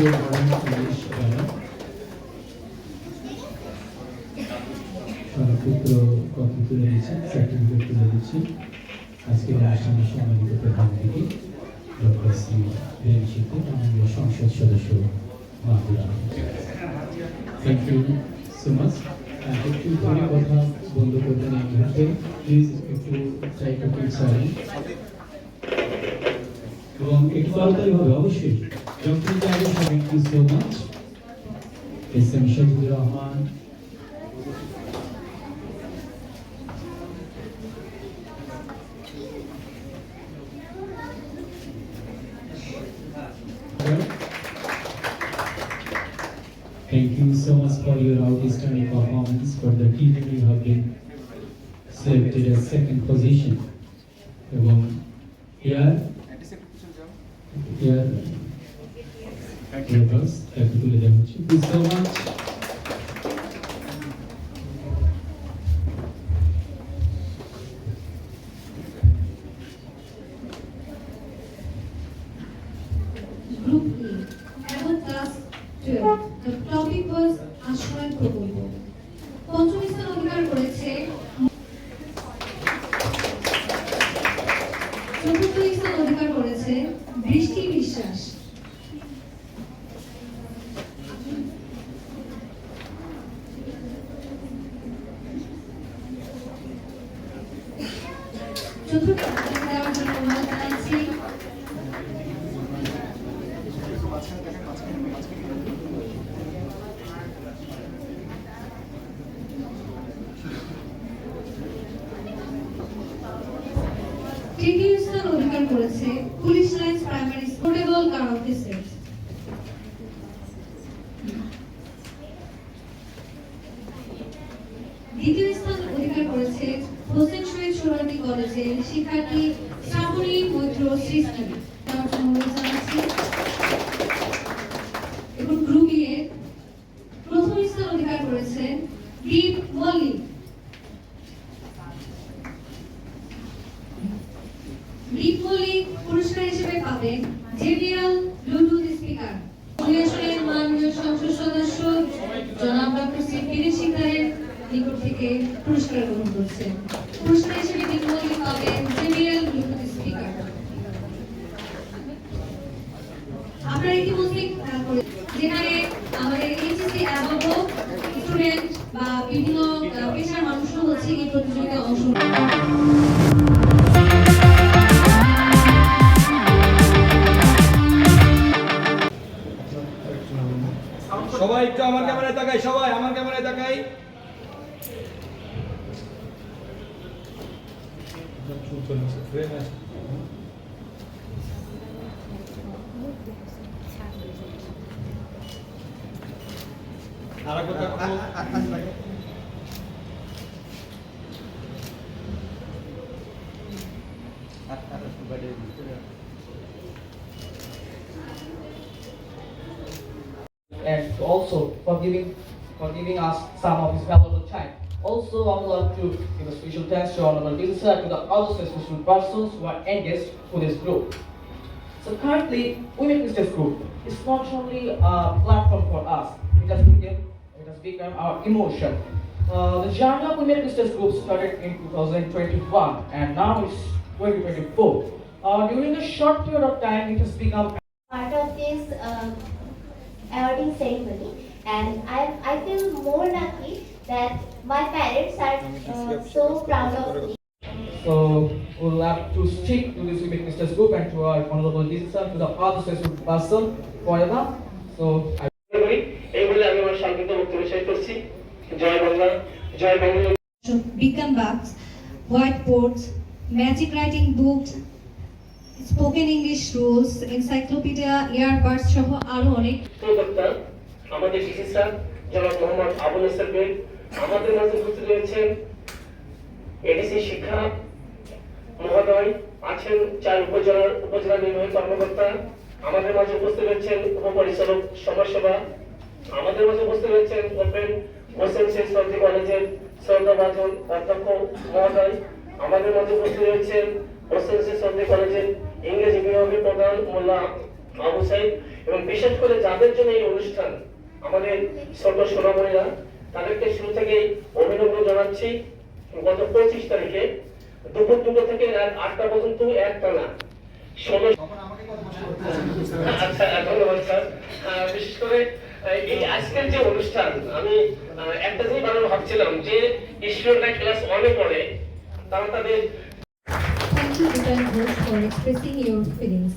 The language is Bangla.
School Modern English Banner সংক্ষিপ্ত কথা তুলে দিচ্ছি সার্টিফিকেট তুলে দিচ্ছি আজকের অনুষ্ঠানের সম্মানিত প্রধান অতিথি, ডক্টর শ্রী রেন সিদ্ধু মাননীয় সংসদ সদস্য Mahbura thank you so much একটু কথা বন্ধ এই মুহূর্তে প্লিজ একটু ট্রাই টু কিপ এবং একটু তাড়াতাড়ি হবে অবশ্যই doctor Zahid thank you so much S M Shahidur Rahman Thank you so much for your outstanding performance. For the team, you have been selected as second position. এবং here, here Thank you. with Thank you so much. Group E, I was asked to, the topic was Ashram চতুর্থ অধিকার করেছে পুলিশ লাইন্স প্রাইমারি স্কুলেবল কার অফিসার। দ্বিতীয় স্থান অধিকার করেছে শহীদ কলেজের শিক্ষার্থী শ্রাবণী মৈত্র সৃষ্টি। এবং গ্রুপ প্রথম স্থান অধিকার করেছেন দীপ মল্লিক। দীপ মল্লিক পুরস্কার হিসেবে পাবেন জেবিএল ব্লুটুথ স্পিকার। আসনের মাননীয় সংসদ সদস্য জনাব ডক্টর শ্রী পিরিশ নিকট থেকে পুরস্কার গ্রহণ করছেন পুরস্কার হিসেবে দীপ মল্লিক পাবেন জেবিএল ব্লুটুথ স্পিকার আপনারা ইতিমধ্যে যেখানে আমাদের এইচএসসি অ্যাভাবক স্টুডেন্ট বা বিভিন্ন পেশার মানুষও হচ্ছে এই প্রতিযোগিতায় অংশগ্রহণ সবাই একটু আমার ক্যামেরায় তাকাই, সবাই আমার ক্যামেরায় তাকাই। আর কথা and also for giving for giving us some of his valuable time. Also, I would like to give a special thanks to Honorable Minister to the other successful persons who are engaged with this group. So currently, Women Business Group is not only a platform for us, it has become, has become our emotion. Uh, the of Women Business Group started in 2021 and now it's 2024. Uh, during a short period of time, it has become part of this uh, awarding ceremony and I, I feel more lucky that my parents are uh, so proud of me. So we'll have to stick to this Women Business Group and to our honorable visitor, to the other person forever. So I জয় বাংলা জয় বাংলা। বিজ্ঞান বাক্স white boards magic writing books spoken English rules encyclopedia earbuds সহ আরও অনেক। প্রবক্তা আমাদের স্যার জনাব মোহাম্মদ আবুল বেগ আমাদের মাঝে উপস্থিত রয়েছেন এডিসি শিক্ষা মহোদয় আছেন চার উপজেলার উপজেলা নির্বাহী কর্মকর্তা। আমাদের মাঝে উপস্থিত রয়েছেন উপপরিচালক সমাজসেবা। আমাদের মাঝে উপস্থিত রয়েছেন ওপেন হোসেন শেখ কলেজের শ্রদ্ধাভাজন অধ্যক্ষ মহোদয় আমাদের মাঝে উপস্থিত রয়েছেন হোসেন শেখ কলেজের ইংরেজি বিভাগের প্রধান মোল্লা আবু সাইদ এবং বিশেষ করে যাদের জন্য এই অনুষ্ঠান আমাদের ছোট সোনামণিরা তাদেরকে শুরু থেকেই অভিনন্দন জানাচ্ছি। গত পঁচিশ তারিখে দুপুর দুটো থেকে রাত আটটা পর্যন্ত এক টানা। ষোলো আচ্ছা ধন্যবাদ স্যার। বিশেষ করে এই আজকের যে অনুষ্ঠান আমি একটা জিনিস বানানো ভাবছিলাম যে স্টুডেন্টরা ক্লাস অনেক পড়ে তারা তাদের Thank you, for expressing your feelings.